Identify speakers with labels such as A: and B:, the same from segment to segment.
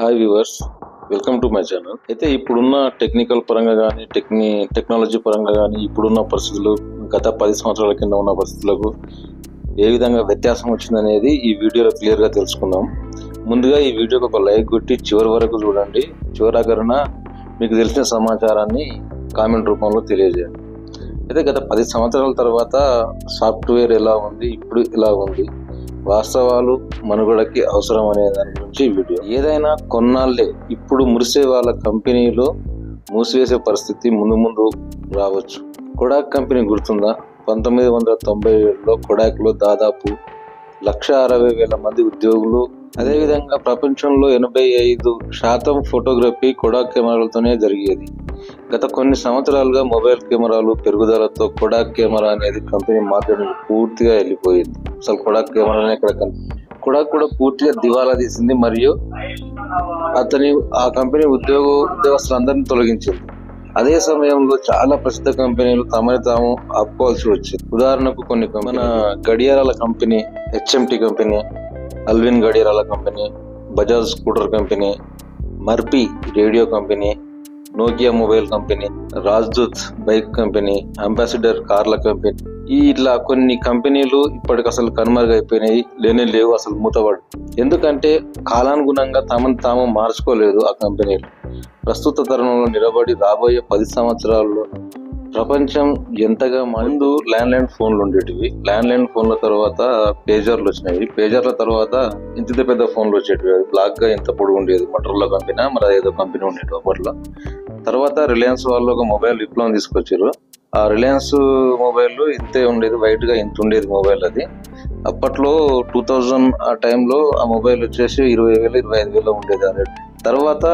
A: Hi viewers welcome to my channel అయితే ఇప్పుడున్న technical పరంగా కానీ టెక్ని టెక్నాలజీ పరంగా కానీ ఇప్పుడున్న పరిస్థితులు గత పది సంవత్సరాల కింద ఉన్న పరిస్థితులకు ఏ విధంగా వ్యత్యాసం వచ్చిందనేది ఈ వీడియోలో క్లియర్గా తెలుసుకుందాం. ముందుగా ఈ వీడియోకి ఒక లైక్ కొట్టి చివరి వరకు చూడండి. చివరాకరణ మీకు తెలిసిన సమాచారాన్ని కామెంట్ రూపంలో తెలియజేయండి. అయితే గత పది సంవత్సరాల తర్వాత సాఫ్ట్వేర్ ఎలా ఉంది? ఇప్పుడు ఎలా ఉంది? వాస్తవాలు మనుగడకి అవసరం అనే దాని గురించి వీడియో. ఏదైనా కొన్నాళ్ళే ఇప్పుడు మురిసే వాళ్ళ కంపెనీలో మూసివేసే పరిస్థితి ముందు ముందు రావచ్చు. కొడాక్ కంపెనీ గుర్తుందా? పంతొమ్మిది వందల తొంభై ఏడులో కొడాక్లో దాదాపు లక్ష అరవై వేల మంది ఉద్యోగులు అదేవిధంగా ప్రపంచంలో ఎనభై ఐదు శాతం ఫోటోగ్రఫీ కొడాక్ కెమెరాలతోనే జరిగేది. గత కొన్ని సంవత్సరాలుగా మొబైల్ కెమెరాలు పెరుగుదలతో కొడాక్ కెమెరా అనేది కంపెనీ మార్కెట్ పూర్తిగా వెళ్ళిపోయింది. అసలు కొడాక్ కెమెరానే ఇక్కడ కొడాక్ కూడా పూర్తిగా దివాలా తీసింది మరియు అతని ఆ కంపెనీ ఉద్యోగ ఉద్యోగస్తులందరినీ తొలగించింది. అదే సమయంలో చాలా ప్రసిద్ధ కంపెనీలు తమని తాము ఆపుకోవాల్సి వచ్చింది. ఉదాహరణకు కొన్ని మన గడియారాల company HMT company Alvin గడియారాల company Bajaj scooter company Murphy radio company Nokia mobile company Rajdoot bike company Ambassador కార్ల కంపెనీ. ఈ ఇట్లా కొన్ని కంపెనీలు ఇప్పటికి అసలు కనుమరుగైపోయినాయి లేనే లేవు అసలు మూతబడు. ఎందుకంటే కాలానుగుణంగా తమను తాము మార్చుకోలేదు ఆ కంపెనీలు. ప్రస్తుత తరుణంలో నిలబడి రాబోయే పది సంవత్సరాల్లో ప్రపంచం ఎంతగా ముందు ల్యాండ్ లైన్ ఫోన్లు ఉండేటివి. ల్యాండ్ లైన్ ఫోన్ల తర్వాత పేజర్లు వచ్చినాయి. పేజర్ల తర్వాత ఇంత పెద్ద ఫోన్లు వచ్చేటివి. బ్లాక్గా ఇంత పొడి ఉండేది. మటర్లో కంపెనీ మరి ఏదో కంపెనీ ఉండేది అప్పట్లో. తర్వాత రిలయన్స్ వాళ్ళు ఒక మొబైల్ విప్లవం తీసుకొచ్చారు. ఆ రిలయన్స్ మొబైల్ ఇంతే ఉండేది. వైట్గా ఇంత ఉండేది మొబైల్ అది. అప్పట్లో టూ థౌజండ్ ఆ టైంలో ఆ మొబైల్ వచ్చేసి ఇరవై వేలు ఇరవై ఐదు వేలు ఉండేది ఆ రేట్. తర్వాత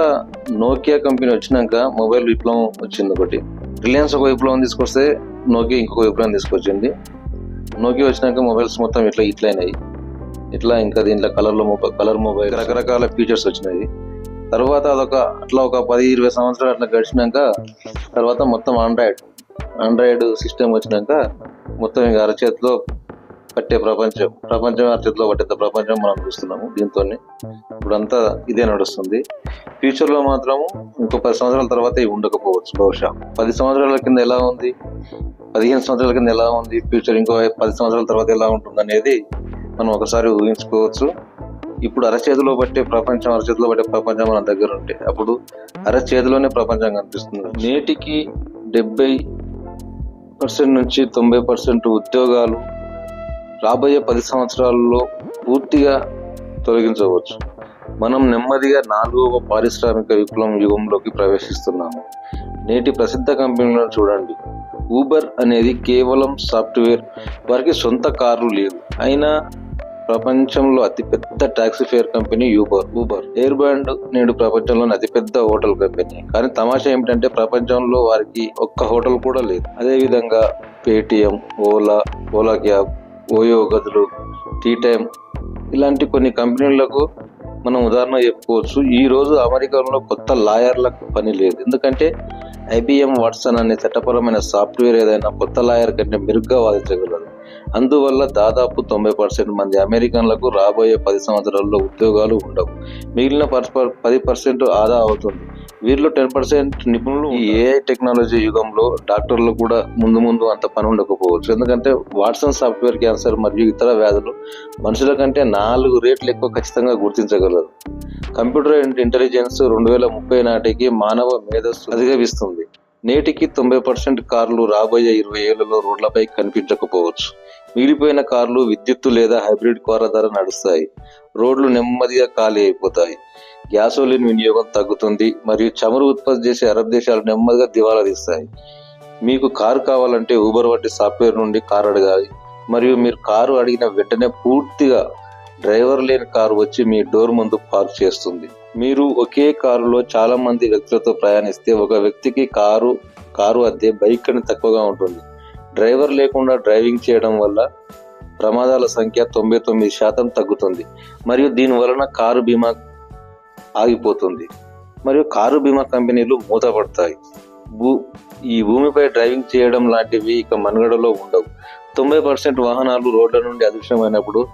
A: నోకియా కంపెనీ వచ్చినాక మొబైల్ విప్లవం వచ్చింది ఒకటి. రిలయన్స్ ఒక విప్లవం తీసుకొస్తే నోకియా ఇంకొక విప్లవం తీసుకొచ్చింది. నోకియా వచ్చినాక మొబైల్స్ మొత్తం ఇట్లా ఇట్లయినాయి ఇట్లా ఇంకా దీంట్లో కలర్లో మొబైల్ కలర్ మొబైల్ రకరకాల ఫీచర్స్ వచ్చినాయి. తర్వాత అదొక అట్లా ఒక పది ఇరవై సంవత్సరాలు అట్లా గడిచినాక తర్వాత మొత్తం ఆండ్రాయిడ్ ఆండ్రాయిడ్ సిస్టమ్ వచ్చినాక మొత్తం ఇంకా అరచేతిలో పట్టే ప్రపంచం ప్రపంచం అతిథిలో పట్టే ప్రపంచం మనం చూస్తున్నాము దీంతో ఇప్పుడంతా ఇదే నడుస్తుంది. ఫ్యూచర్లో మాత్రము ఇంకో పది సంవత్సరాల తర్వాత ఇవి ఉండకపోవచ్చు బహుశా. పది సంవత్సరాల కింద ఎలా ఉంది? పదిహేను సంవత్సరాల కింద ఎలా ఉంది? ఫ్యూచర్ ఇంకో పది సంవత్సరాల తర్వాత ఎలా ఉంటుంది అనేది మనం ఒకసారి ఊహించుకోవచ్చు. ఇప్పుడు అరచేతిలో పట్టే ప్రపంచం అరచేతిలో పట్టే ప్రపంచం మన దగ్గర ఉంటే అప్పుడు అరచేతిలోనే ప్రపంచం కనిపిస్తుంది. నేటికి డెబ్బై పర్సెంట్ నుంచి తొంభై పర్సెంట్ ఉద్యోగాలు రాబోయే పది సంవత్సరాల్లో పూర్తిగా తొలగించవచ్చు. మనం నెమ్మదిగా నాలుగవ పారిశ్రామిక విప్లవం యుగంలోకి ప్రవేశిస్తున్నాము. నేటి ప్రసిద్ధ కంపెనీలను చూడండి. ఊబర్ అనేది కేవలం సాఫ్ట్వేర్ వారికి సొంత కార్లు లేవు అయినా ప్రపంచంలో అతిపెద్ద taxi fare company Uber Uber. Airbnb నేడు ప్రపంచంలోని అతిపెద్ద హోటల్ కంపెనీ. కానీ తమాషా ఏమిటంటే ప్రపంచంలో వారికి ఒక్క హోటల్ కూడా లేదు. అదేవిధంగా Paytm Ola Ola cab OYO గదులు టీ టైమ్ ఇలాంటి కొన్ని కంపెనీలకు మనం ఉదాహరణ చెప్పుకోవచ్చు. ఈ రోజు అమెరికాలో కొత్త లాయర్లకు పని లేదు. ఎందుకంటే ఐబిఎం వాట్సన్ అనే చట్టపరమైన సాఫ్ట్వేర్ ఏదైనా కొత్త లాయర్ కంటే మెరుగ్గా వాదించగలదు. అందువల్ల దాదాపు తొంభై పర్సెంట్ మంది అమెరికన్లకు రాబోయే పది సంవత్సరాల్లో ఉద్యోగాలు ఉండవు. మిగిలిన పది పర్సెంట్ ఆదా అవుతుంది. వీరిలో టెన్ పర్సెంట్ నిపుణులు ఏఐ టెక్నాలజీ యుగంలో డాక్టర్లు కూడా ముందు ముందు అంత పని ఉండకపోవచ్చు. ఎందుకంటే వాట్సన్ సాఫ్ట్వేర్ క్యాన్సర్ మరియు ఇతర వ్యాధులు మనుషుల కంటే నాలుగు రేట్లు ఎక్కువ ఖచ్చితంగా గుర్తించగలరు. కంప్యూటర్ ఇంటెలిజెన్స్ రెండు వేల ముప్పై నాటికి మానవ మేధస్సు అధిగమిస్తుంది. నేటికి తొంభై పర్సెంట్ కార్లు రాబోయే ఇరవై ఏళ్ళలో రోడ్లపై కనిపించకపోవచ్చు. మిగిలిపోయిన కార్లు విద్యుత్తు లేదా హైబ్రిడ్ కార్ల ద్వారా నడుస్తాయి. రోడ్లు నెమ్మదిగా ఖాళీ అయిపోతాయి. గ్యాసోలిన్ వినియోగం తగ్గుతుంది మరియు చమురు ఉత్పత్తి చేసే అరబ్ దేశాలు నెమ్మదిగా దివాలా తీస్తాయి. మీకు కారు కావాలంటే ఊబర్ వంటి సాఫ్ట్వేర్ నుండి కారు అడగాలి మరియు మీరు కారు అడిగిన వెంటనే పూర్తిగా డ్రైవర్ లేని కారు వచ్చి మీ డోర్ ముందు పార్క్ చేస్తుంది. మీరు ఒకే కారులో చాలా మంది వ్యక్తులతో ప్రయాణిస్తే ఒక వ్యక్తికి కారు కారు అద్దె బైక్ అని తక్కువగా ఉంటుంది. డ్రైవర్ లేకుండా డ్రైవింగ్ చేయడం వల్ల ప్రమాదాల సంఖ్య తొంభై తొమ్మిది శాతం తగ్గుతుంది. మరియు దీని వలన కారు బీమా ఆగిపోతుంది. మరియు కారు బీమా కంపెనీలు మూతపడతాయి. భూ ఈ భూమిపై డ్రైవింగ్ చేయడం లాంటివి ఇక మనుగడలో ఉండవు. తొంభై పర్సెంట్ వాహనాలు రోడ్ల నుండి అదృశ్యమైనప్పుడు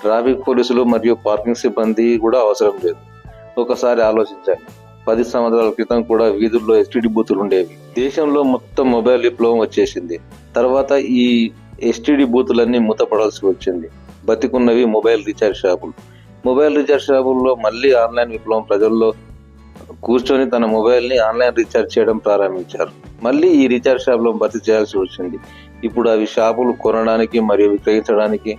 A: ట్రాఫిక్ పోలీసులు మరియు పార్కింగ్ సిబ్బంది కూడా అవసరం లేదు. ఒకసారి ఆలోచించండి. పది సంవత్సరాల క్రితం కూడా వీధుల్లో ఎస్టీడీ బూతులు ఉండేవి. దేశంలో మొత్తం మొబైల్ విప్లవం వచ్చేసింది. తర్వాత ఈ ఎస్టీడీ బూతులన్నీ మూతపడాల్సి వచ్చింది. బతికున్నవి మొబైల్ రీఛార్జ్ షాపులు. మొబైల్ రీఛార్జ్ షాపుల్లో మళ్ళీ ఆన్లైన్ విప్లవం ప్రజల్లో కూర్చొని తన మొబైల్ని ఆన్లైన్ రీఛార్జ్ చేయడం ప్రారంభించారు. మళ్ళీ ఈ రీఛార్జ్ షాపులో భర్తీ చేయాల్సి వచ్చింది. ఇప్పుడు అవి షాపులు కొనడానికి మరియు విక్రయించడానికి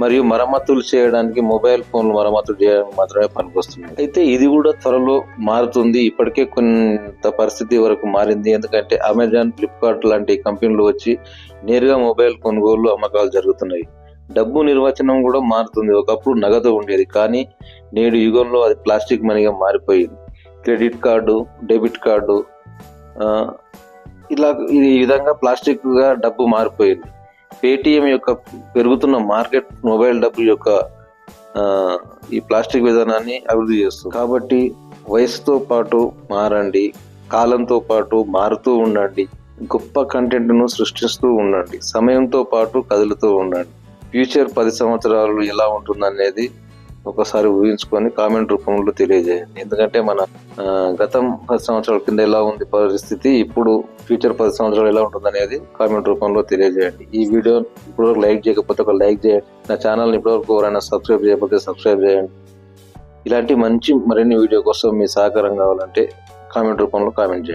A: మరియు మరమ్మతులు చేయడానికి మొబైల్ ఫోన్లు మరమ్మతులు చేయడానికి మాత్రమే పనికొస్తుంది. అయితే ఇది కూడా త్వరలో మారుతుంది. ఇప్పటికే కొంత పరిస్థితి వరకు మారింది. ఎందుకంటే అమెజాన్ ఫ్లిప్కార్ట్ లాంటి కంపెనీలు వచ్చి నేరుగా మొబైల్ కొనుగోలు అమ్మకాలు జరుగుతున్నాయి. డబ్బు నిర్వచనం కూడా మారుతుంది. ఒకప్పుడు నగదు ఉండేది. కానీ నేడు యుగంలో అది ప్లాస్టిక్ మనీగా మారిపోయింది. క్రెడిట్ కార్డు డెబిట్ కార్డు ఇలా ఈ విధంగా ప్లాస్టిక్గా డబ్బు మారిపోయింది. పేటిఎం యొక్క పెరుగుతున్న మార్కెట్ మొబైల్ డబ్బు యొక్క ఈ ప్లాస్టిక్ విధానాన్ని అభివృద్ధి చేస్తుంది. కాబట్టి వయసుతో పాటు మారండి కాలంతో పాటు మారుతూ ఉండండి గొప్ప కంటెంట్ను సృష్టిస్తూ ఉండండి సమయంతో పాటు కదులుతూ ఉండండి. ఫ్యూచర్ పది సంవత్సరాలు ఎలా ఉంటుందనేది ఒకసారి ఊహించుకొని కామెంట్ రూపంలో తెలియజేయండి. ఎందుకంటే మన గతం పది సంవత్సరాల కింద ఎలా ఉంది పరిస్థితి ఇప్పుడు ఫ్యూచర్ పది సంవత్సరాలు ఎలా ఉంటుందనేది కామెంట్ రూపంలో తెలియజేయండి. ఈ వీడియో ఇప్పుడు లైక్ చేయకపోతే ఒక లైక్ చేయండి. నా ఛానల్ ఇప్పటివరకు ఎవరైనా సబ్స్క్రైబ్ చేయకపోతే సబ్స్క్రైబ్ చేయండి. ఇలాంటి మంచి మరిన్ని వీడియో కోసం మీ సహకారం కావాలంటే కామెంట్ రూపంలో కామెంట్ చేయండి.